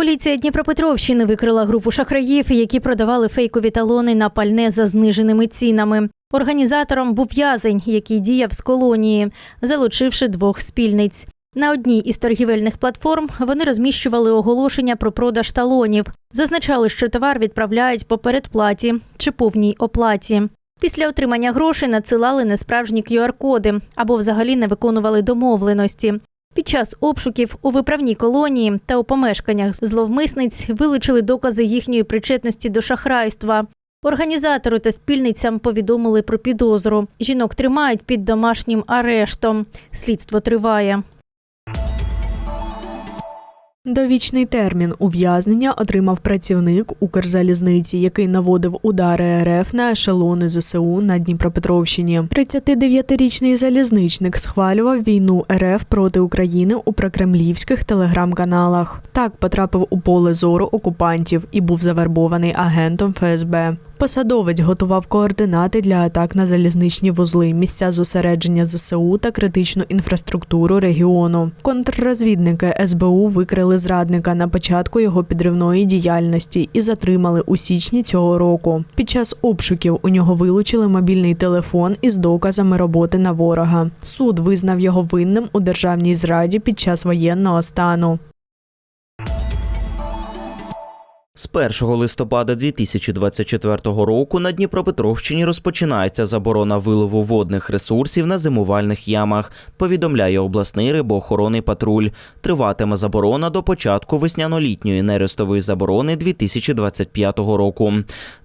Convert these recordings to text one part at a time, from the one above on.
Поліція Дніпропетровщини викрила групу шахраїв, які продавали фейкові талони на пальне за зниженими цінами. Організатором був в'язень, який діяв з колонії, залучивши двох спільниць. На одній із торгівельних платформ вони розміщували оголошення про продаж талонів, зазначали, що товар відправляють по передплаті чи повній оплаті. Після отримання грошей надсилали несправжні QR-коди або взагалі не виконували домовленості. Під час обшуків у виправній колонії та у помешканнях зловмисниць вилучили докази їхньої причетності до шахрайства. Організатору та спільницям повідомили про підозру. Жінок тримають під домашнім арештом. Слідство триває. Довічний термін ув'язнення отримав працівник Укрзалізниці, який наводив удари РФ на ешелони ЗСУ на Дніпропетровщині. 39-річний залізничник схвалював війну РФ проти України у прокремлівських телеграм-каналах. Так потрапив у поле зору окупантів і був завербований агентом ФСБ. Посадовець готував координати для атак на залізничні вузли, місця зосередження ЗСУ та критичну інфраструктуру регіону. Контррозвідники СБУ викрили зрадника на початку його підривної діяльності і затримали у січні цього року. Під час обшуків у нього вилучили мобільний телефон із доказами роботи на ворога. Суд визнав його винним у державній зраді під час воєнного стану. З 1 листопада 2024 року на Дніпропетровщині розпочинається заборона вилову водних ресурсів на зимувальних ямах, повідомляє обласний рибоохоронний патруль. Триватиме заборона до початку весняно-літньої нерестової заборони 2025 року.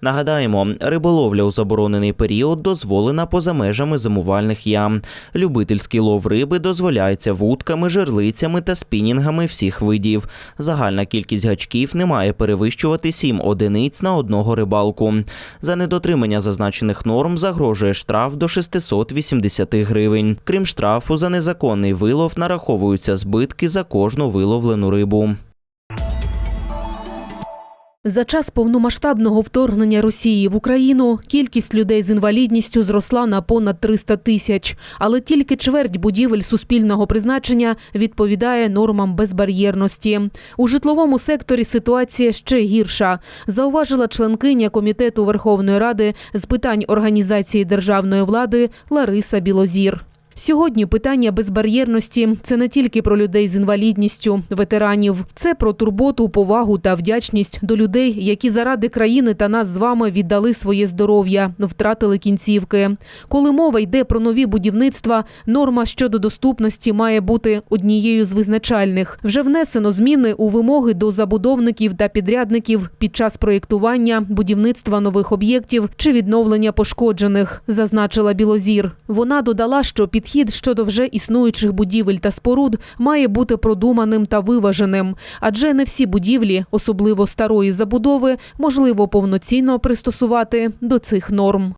Нагадаємо, риболовля у заборонений період дозволена поза межами зимувальних ям. Любительський лов риби дозволяється вудками, жерлицями та спінінгами всіх видів. Загальна кількість гачків не має перевищувати 7 одиниць на одного рибалку. За недотримання зазначених норм загрожує штраф до 680 гривень. Крім штрафу, за незаконний вилов нараховуються збитки за кожну виловлену рибу. За час повномасштабного вторгнення Росії в Україну кількість людей з інвалідністю зросла на понад 300 тисяч, але тільки чверть будівель суспільного призначення відповідає нормам безбар'єрності. У житловому секторі ситуація ще гірша, зауважила членкиня комітету Верховної Ради з питань організації державної влади Лариса Білозір. Сьогодні питання безбар'єрності це не тільки про людей з інвалідністю, ветеранів, це про турботу, повагу та вдячність до людей, які заради країни та нас з вами віддали своє здоров'я, втратили кінцівки. Коли мова йде про нові будівництва, норма щодо доступності має бути однією з визначальних. Вже внесено зміни у вимоги до забудовників та підрядників під час проєктування, будівництва нових об'єктів чи відновлення пошкоджених, зазначила Білозір. Вона додала, що підхід щодо вже існуючих будівель та споруд має бути продуманим та виваженим, адже не всі будівлі, особливо старої забудови, можливо повноцінно пристосувати до цих норм.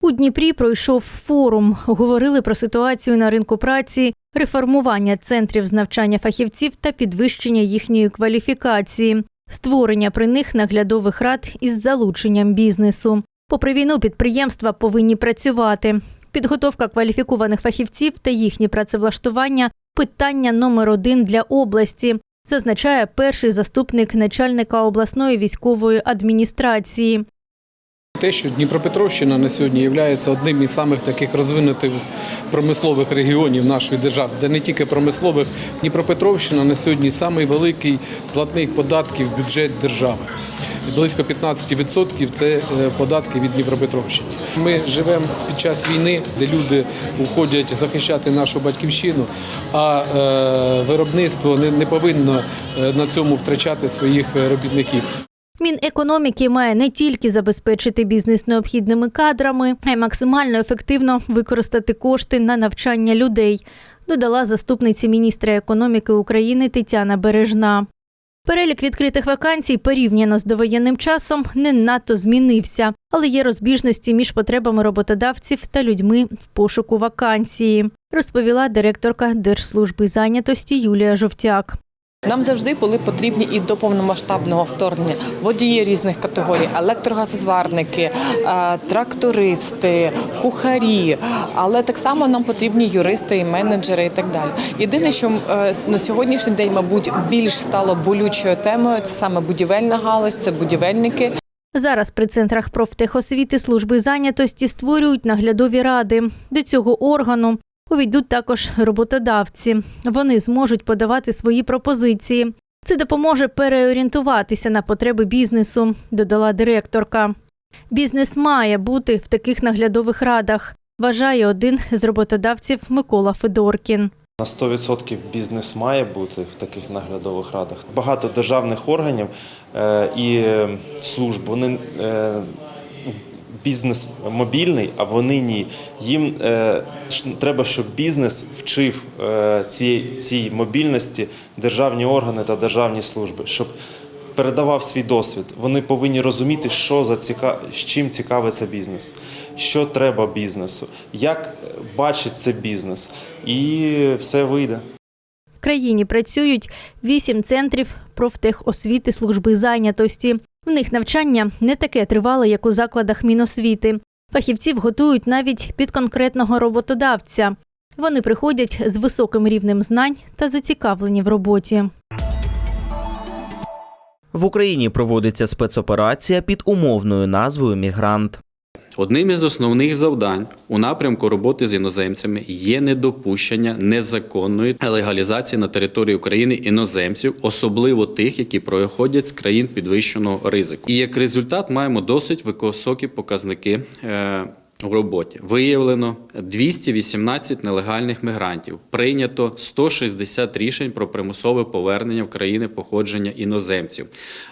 У Дніпрі пройшов форум. Говорили про ситуацію на ринку праці, реформування центрів з навчання фахівців та підвищення їхньої кваліфікації, створення при них наглядових рад із залученням бізнесу. Попри війну, підприємства повинні працювати. Підготовка кваліфікованих фахівців та їхнє працевлаштування питання номер один для області, зазначає перший заступник начальника обласної військової адміністрації. Те, що Дніпропетровщина на сьогодні є одним із самих таких розвинутих промислових регіонів нашої держави, де не тільки промислових, Дніпропетровщина на сьогодні самий великий платник податків в бюджет держави. Близько 15% це е, податки від Дніпропетровщини. Ми живемо під час війни, де люди уходять захищати нашу батьківщину, а е, виробництво не, повинно е, на цьому втрачати своїх робітників. Мінекономіки має не тільки забезпечити бізнес необхідними кадрами, а й максимально ефективно використати кошти на навчання людей, додала заступниця міністра економіки України Тетяна Бережна. Перелік відкритих вакансій порівняно з довоєнним часом не надто змінився, але є розбіжності між потребами роботодавців та людьми в пошуку вакансії, розповіла директорка Держслужби зайнятості Юлія Жовтяк. Нам завжди були потрібні і до повномасштабного вторгнення водії різних категорій, електрогазозварники, е, трактористи, кухарі. Але так само нам потрібні юристи і менеджери і так далі. Єдине, що е, на сьогоднішній день, мабуть, більш стало болючою темою, це саме будівельна галузь, це будівельники. Зараз при центрах профтехосвіти служби зайнятості створюють наглядові ради. До цього органу увійдуть також роботодавці. Вони зможуть подавати свої пропозиції. Це допоможе переорієнтуватися на потреби бізнесу, додала директорка. Бізнес має бути в таких наглядових радах, вважає один з роботодавців Микола Федоркін. На 100% бізнес має бути в таких наглядових радах. Багато державних органів е, і служб вони е, бізнес мобільний, а вони ні. Їм е, треба, щоб бізнес вчив е, цій, цій мобільності державні органи та державні служби, щоб передавав свій досвід. Вони повинні розуміти, що за ціка... з чим цікавиться бізнес, що треба бізнесу, як бачить це бізнес, і все вийде. В країні працюють вісім центрів профтехосвіти служби зайнятості. В них навчання не таке тривале, як у закладах Міносвіти. Фахівців готують навіть під конкретного роботодавця. Вони приходять з високим рівнем знань та зацікавлені в роботі. В Україні проводиться спецоперація під умовною назвою Мігрант. Одним із основних завдань у напрямку роботи з іноземцями є недопущення незаконної легалізації на території України іноземців, особливо тих, які проходять з країн підвищеного ризику. І як результат маємо досить високі показники. е, у роботі виявлено 218 нелегальних мігрантів. Прийнято 160 рішень про примусове повернення в країни походження іноземців.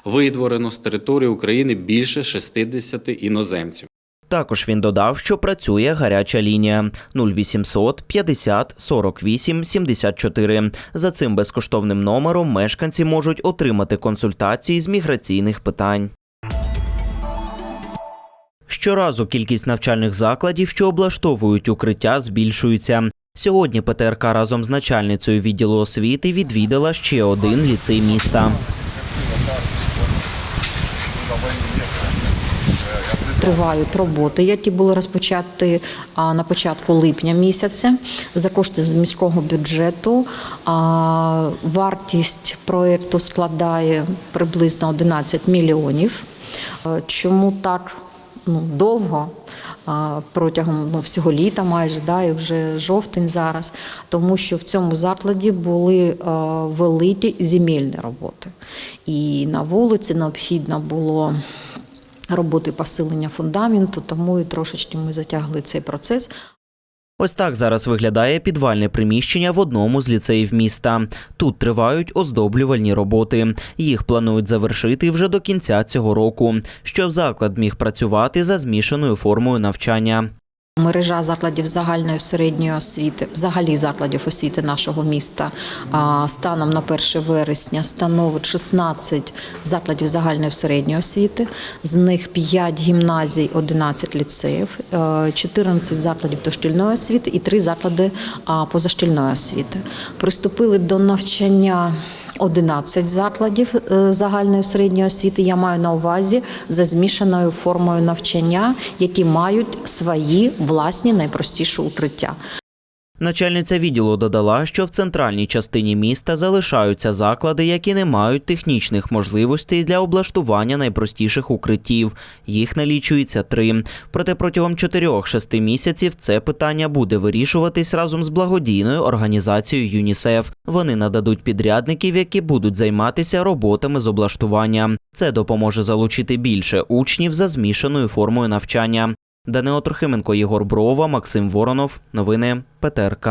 Видворено з території України більше 60 іноземців. Також він додав, що працює гаряча лінія 0800 50 48 74. За цим безкоштовним номером мешканці можуть отримати консультації з міграційних питань. Щоразу кількість навчальних закладів, що облаштовують укриття, збільшується. Сьогодні ПТРК разом з начальницею відділу освіти відвідала ще один ліцей міста. Тривають роботи, які були розпочаті на початку липня місяця за кошти з міського бюджету. Вартість проєкту складає приблизно 11 мільйонів. Чому так ну, довго? Протягом ну, всього літа, майже да, і вже жовтень зараз, тому що в цьому закладі були великі земельні роботи. І на вулиці необхідно було роботи посилення фундаменту, тому і трошечки ми затягли цей процес. Ось так зараз виглядає підвальне приміщення в одному з ліцеїв міста. Тут тривають оздоблювальні роботи. Їх планують завершити вже до кінця цього року, щоб заклад міг працювати за змішаною формою навчання. Мережа закладів загальної середньої освіти, взагалі закладів освіти нашого міста станом на 1 вересня становить 16 закладів загальної середньої освіти, з них 5 гімназій, 11 ліцеїв, е, 14 закладів дошкільної освіти і 3 заклади позашкільної освіти. Приступили до навчання 11 закладів е, загальної середньої освіти. Я маю на увазі за змішаною формою навчання, які мають свої власні найпростіші укриття. Начальниця відділу додала, що в центральній частині міста залишаються заклади, які не мають технічних можливостей для облаштування найпростіших укриттів. Їх налічується три. Проте протягом 4-6 місяців це питання буде вирішуватись разом з благодійною організацією ЮНІСЕФ. Вони нададуть підрядників, які будуть займатися роботами з облаштування. Це допоможе залучити більше учнів за змішаною формою навчання. Данило Трохименко, Єгор Брова, Максим Воронов. Новини ПТРК.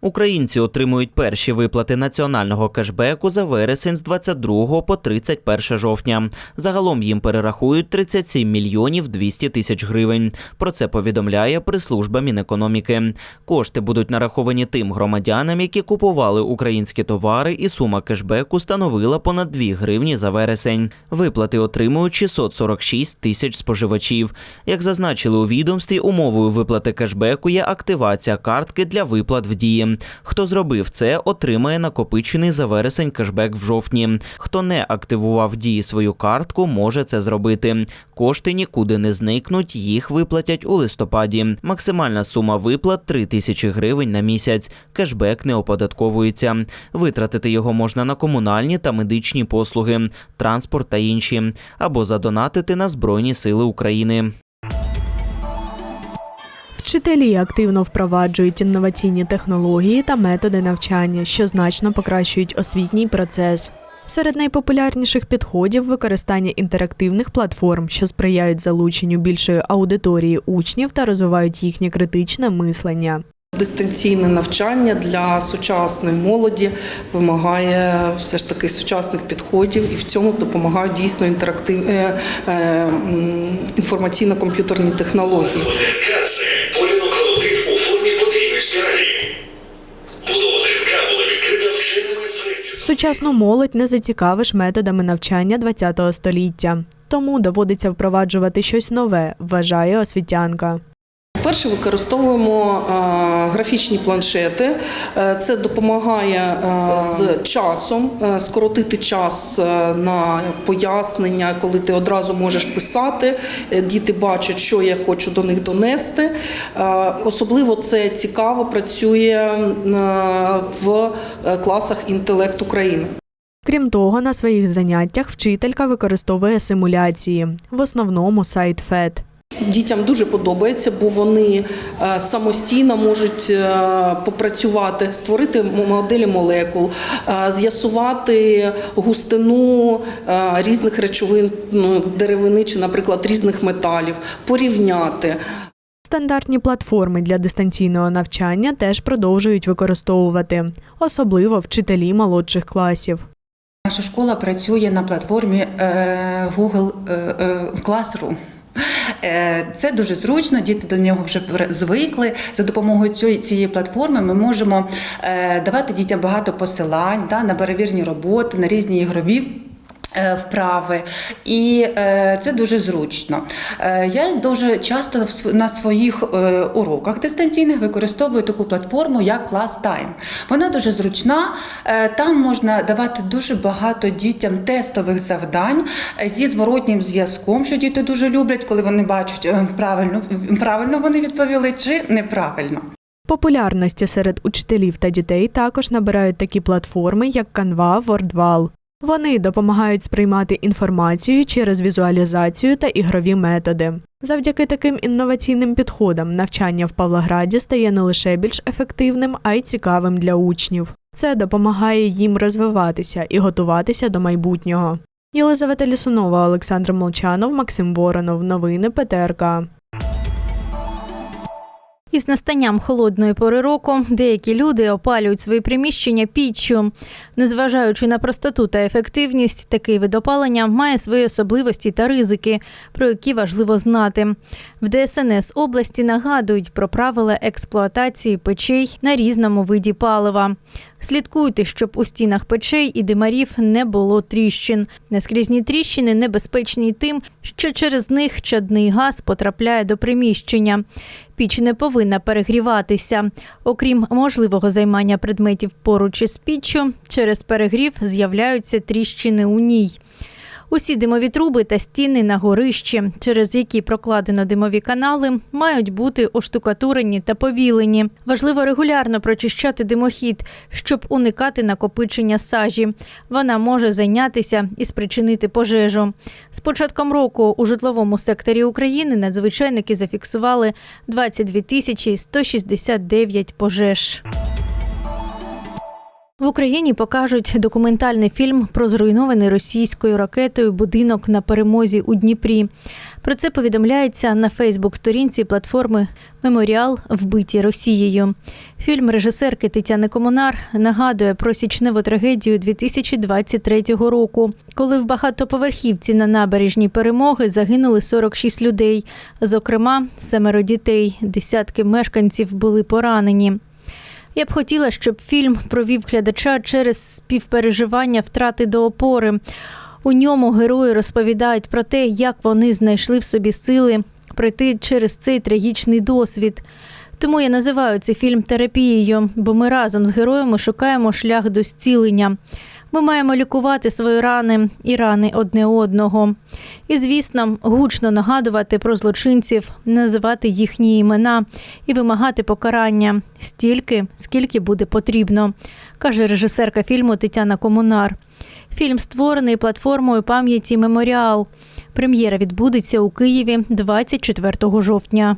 Українці отримують перші виплати національного кешбеку за вересень з 22 по 31 жовтня. Загалом їм перерахують 37 мільйонів 200 тисяч гривень. Про це повідомляє прес-служба Мінекономіки. Кошти будуть нараховані тим громадянам, які купували українські товари, і сума кешбеку становила понад 2 гривні за вересень. Виплати отримують 646 тисяч споживачів. Як зазначили у відомстві, умовою виплати кешбеку є активація картки для виплат в дії. Хто зробив це, отримає накопичений за вересень кешбек в жовтні. Хто не активував дії свою картку, може це зробити. Кошти нікуди не зникнуть, їх виплатять у листопаді. Максимальна сума виплат 3 тисячі гривень на місяць. Кешбек не оподатковується. Витратити його можна на комунальні та медичні послуги, транспорт та інші, або задонатити на Збройні Сили України. Вчителі активно впроваджують інноваційні технології та методи навчання, що значно покращують освітній процес. Серед найпопулярніших підходів використання інтерактивних платформ, що сприяють залученню більшої аудиторії учнів та розвивають їхнє критичне мислення. Дистанційне навчання для сучасної молоді вимагає все ж таки сучасних підходів, і в цьому допомагають дійсно інтерактив е, е, інформаційно-комп'ютерні технології. Сучасну молодь не зацікавиш методами навчання ХХ століття, тому доводиться впроваджувати щось нове, вважає освітянка. Перше використовуємо е, графічні планшети. Е, Це допомагає е, з часом скоротити час на пояснення, коли ти одразу можеш писати. Діти бачать, що я хочу до них донести. Особливо це цікаво працює в класах інтелект України. Крім того, на своїх заняттях вчителька використовує симуляції, в основному сайт FED. Дітям дуже подобається, бо вони е, самостійно можуть е, попрацювати, створити моделі молекул, е, з'ясувати густину різних речовин, ну, деревини чи, наприклад, різних металів, порівняти. Стандартні платформи для дистанційного навчання теж продовжують використовувати, особливо вчителі молодших класів. Наша школа працює на платформі Google Classroom. Е, Це дуже зручно, діти до нього вже звикли. За допомогою цієї, платформи ми можемо е, давати дітям багато посилань на перевірні роботи, на різні ігрові. Е, Вправи, і е, це дуже зручно. Е, я дуже часто на своїх уроках дистанційних використовую таку платформу, як ClassTime. Вона дуже зручна. Там можна давати дуже багато дітям тестових завдань зі зворотнім зв'язком, що діти дуже люблять, коли вони бачать правильно, правильно вони відповіли чи неправильно. Популярності серед учителів та дітей також набирають такі платформи, як Canva, WordWall. Вони допомагають сприймати інформацію через візуалізацію та ігрові методи. Завдяки таким інноваційним підходам навчання в Павлограді стає не лише більш ефективним, а й цікавим для учнів. Це допомагає їм розвиватися і готуватися до майбутнього. Єлизавета Лісунова, Олександр Молчанов, Максим Воронов. Новини ПТРК. Із настанням холодної пори року деякі люди опалюють свої приміщення піччю. Незважаючи на простоту та ефективність, такий вид опалення має свої особливості та ризики, про які важливо знати. В ДСНС області нагадують про правила експлуатації печей на різному виді палива. Слідкуйте, щоб у стінах печей і димарів не було тріщин. Наскрізні тріщини небезпечні тим, що через них чадний газ потрапляє до приміщення. Піч не повинна перегріватися. Окрім можливого займання предметів поруч із піччю, через перегрів з'являються тріщини у ній. Усі димові труби та стіни на горищі, через які прокладено димові канали, мають бути оштукатурені та побілені. Важливо регулярно прочищати димохід, щоб уникати накопичення сажі. Вона може зайнятися і спричинити пожежу. З початком року у житловому секторі України надзвичайники зафіксували 22 тисячі 169 пожеж. В Україні покажуть документальний фільм про зруйнований російською ракетою будинок на перемозі у Дніпрі. Про це повідомляється на Фейсбук-сторінці платформи Меморіал Вбиті Росією. Фільм режисерки Тетяни Комунар нагадує про січневу трагедію 2023 року, коли в багатоповерхівці на набережній перемоги загинули 46 людей. Зокрема, семеро дітей, десятки мешканців були поранені. Я б хотіла, щоб фільм провів глядача через співпереживання втрати до опори. У ньому герої розповідають про те, як вони знайшли в собі сили пройти через цей трагічний досвід. Тому я називаю цей фільм терапією, бо ми разом з героями шукаємо шлях до зцілення. Ми маємо лікувати свої рани і рани одне одного. І, звісно, гучно нагадувати про злочинців, називати їхні імена і вимагати покарання стільки, скільки буде потрібно, каже режисерка фільму Тетяна Комунар. Фільм створений платформою пам'яті Меморіал. Прем'єра відбудеться у Києві 24 жовтня.